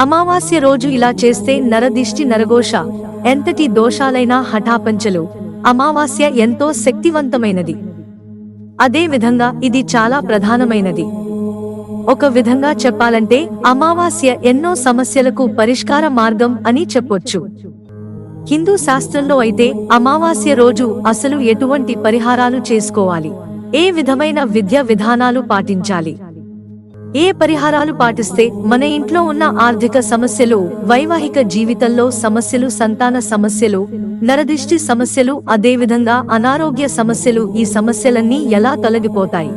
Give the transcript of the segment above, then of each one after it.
అమావాస్య రోజు ఇలా చేస్తే నరదిష్టి నరఘోష. ఎంతటి దోషాలైనా హఠాపంచలు. అమావాస్య ఎంతో శక్తివంతమైనది. అదే విధంగా ఇది చాలా ప్రధానమైనది. ఒక విధంగా చెప్పాలంటే అమావాస్య ఎన్నో సమస్యలకు పరిష్కార మార్గం అని చెప్పొచ్చు. హిందూ శాస్త్రంలో అయితే అమావాస్య రోజు అసలు ఎటువంటి పరిహారాలు చేసుకోవాలి? ఏ విధమైన విద్య విధానాలు పాటించాలి? ఏ పరిహారాలు పాటిస్తే మన ఇంట్లో ఉన్న ఆర్థిక సమస్యలు వైవాహిక జీవితంలో సమస్యలు సంతాన సమస్యలు నరదిష్టి సమస్యలు అదేవిధంగా అనారోగ్య సమస్యలు ఈ సమస్యలన్నీ ఎలా తొలగిపోతాయి?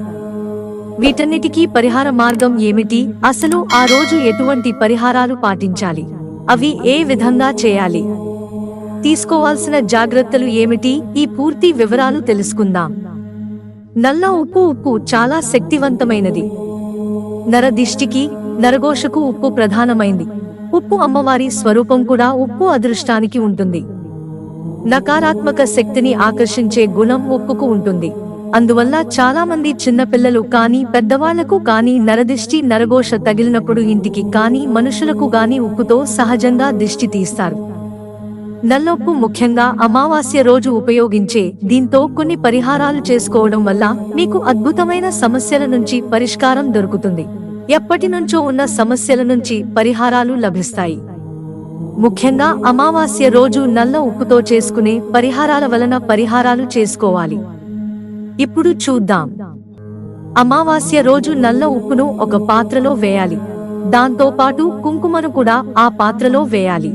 వీటన్నిటికీ పరిహార మార్గం ఏమిటి? అసలు ఆ రోజు ఎటువంటి పరిహారాలు పాటించాలి? అవి ఏ విధంగా చేయాలి? తీసుకోవాల్సిన జాగ్రత్తలు ఏమిటి? ఈ పూర్తి వివరాలు తెలుసుకుందాం. నల్ల ఉప్పు ఉప్పు చాలా శక్తివంతమైనది. నరదిష్టికి నరఘోషకు ఉప్పు ప్రధానమైంది. ఉప్పు అమ్మవారి స్వరూపం కూడా ఉప్పు అదృష్టానికి ఉంటుంది. నకారాత్మక శక్తిని ఆకర్షించే గుణం ఉప్పుకు ఉంటుంది. అందువల్ల చాలా మంది చిన్నపిల్లలు కానీ పెద్దవాళ్ళకు కానీ నరదిష్టి నరఘోష తగిలినప్పుడు ఇంటికి కానీ మనుషులకు గాని ఉప్పుతో సహజంగా దిష్టి తీస్తారు. నల్లొప్పు ముఖ్యంగా అమావాస్య రోజు ఉపయోగించే దీంతో కొన్ని పరిహారాలు చేసుకోవడం వల్ల మీకు అద్భుతమైన సమస్యల నుంచి పరిష్కారం దొరుకుతుంది. ఎప్పటి నుంచో ఉన్న సమస్యల నుంచి పరిహారాలు లభిస్తాయి. ముఖ్యంగా అమావాస్య రోజు నల్ల ఉప్పుతో చేసుకునే పరిహారాల వలన పరిహారాలు చేసుకోవాలి. ఇప్పుడు చూద్దాం. అమావాస్య రోజు నల్ల ఉప్పును ఒక పాత్రలో వేయాలి. దాంతో పాటు కుంకుమను కూడా ఆ పాత్రలో వేయాలి.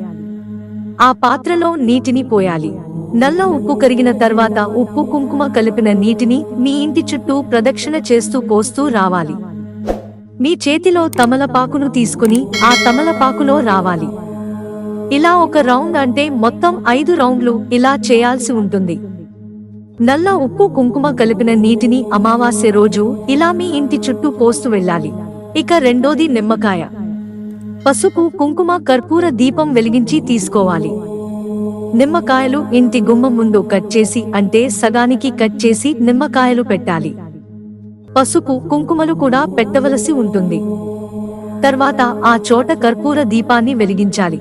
ఆ పాత్రలో నీటిని పోయాలి. నల్ల ఉప్పు కరిగిన తర్వాత ఉప్పు కుంకుమ కలిపిన నీటిని మీ ఇంటి చుట్టూ ప్రదక్షిణ చేస్తూ పోస్తూ రావాలి. మీ చేతిలో తమలపాకును తీసుకుని ఆ తమలపాకులో రావాలి. ఇలా ఒక రౌండ్ అంటే మొత్తం ఐదు రౌండ్లు ఇలా చేయాల్సి ఉంటుంది. నల్ల ఉప్పు కుంకుమ కలిపిన నీటిని అమావాస్య రోజు ఇలా మీ ఇంటి చుట్టూ పోస్తూ వెళ్ళాలి. ఇక రెండోది నిమ్మకాయ. పసుపు కుంకుమ కర్పూర దీపం వెలిగించి తీసుకోవాలి. నిమ్మకాయలు ఇంటి గుమ్మం ముందు కట్ చేసి అంటే సగానికి కట్ చేసి నిమ్మకాయలు పెట్టాలి. పసుపు కుంకుమలు కూడా పెట్టవలసి ఉంటుంది. తర్వాత ఆ చోట కర్పూర దీపాన్ని వెలిగించాలి.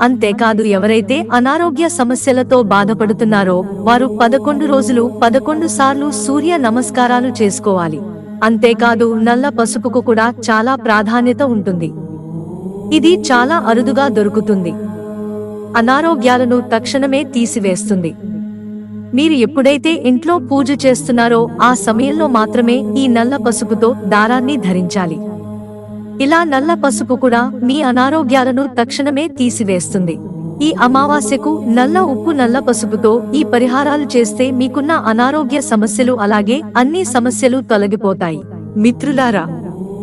అంతేకాదు ఎవరైతే అనారోగ్య సమస్యలతో బాధపడుతున్నారో వారు పదకొండు రోజులు పదకొండు సార్లు సూర్య నమస్కారాలు చేసుకోవాలి. అంతేకాదు నల్ల పసుపుకు కూడా చాలా ప్రాధాన్యత ఉంటుంది. ఇది చాలా అరుదుగా దొరుకుతుంది. అనారోగ్యాలను తక్షణమే తీసివేస్తుంది. మీరు ఎప్పుడైతే ఇంట్లో పూజ చేస్తున్నారో ఆ సమయంలో మాత్రమే ఈ నల్ల పసుపుతో దారాన్ని ధరించాలి. ఇలా నల్ల పసుపు కూడా మీ అనారోగ్యాలను తక్షణమే తీసివేస్తుంది. ఈ అమావాస్యకు నల్ల ఉప్పు నల్ల పసుపుతో ఈ పరిహారాలు చేస్తే మీకున్న అనారోగ్య సమస్యలు అలాగే అన్ని సమస్యలు తొలగిపోతాయి. మిత్రులారా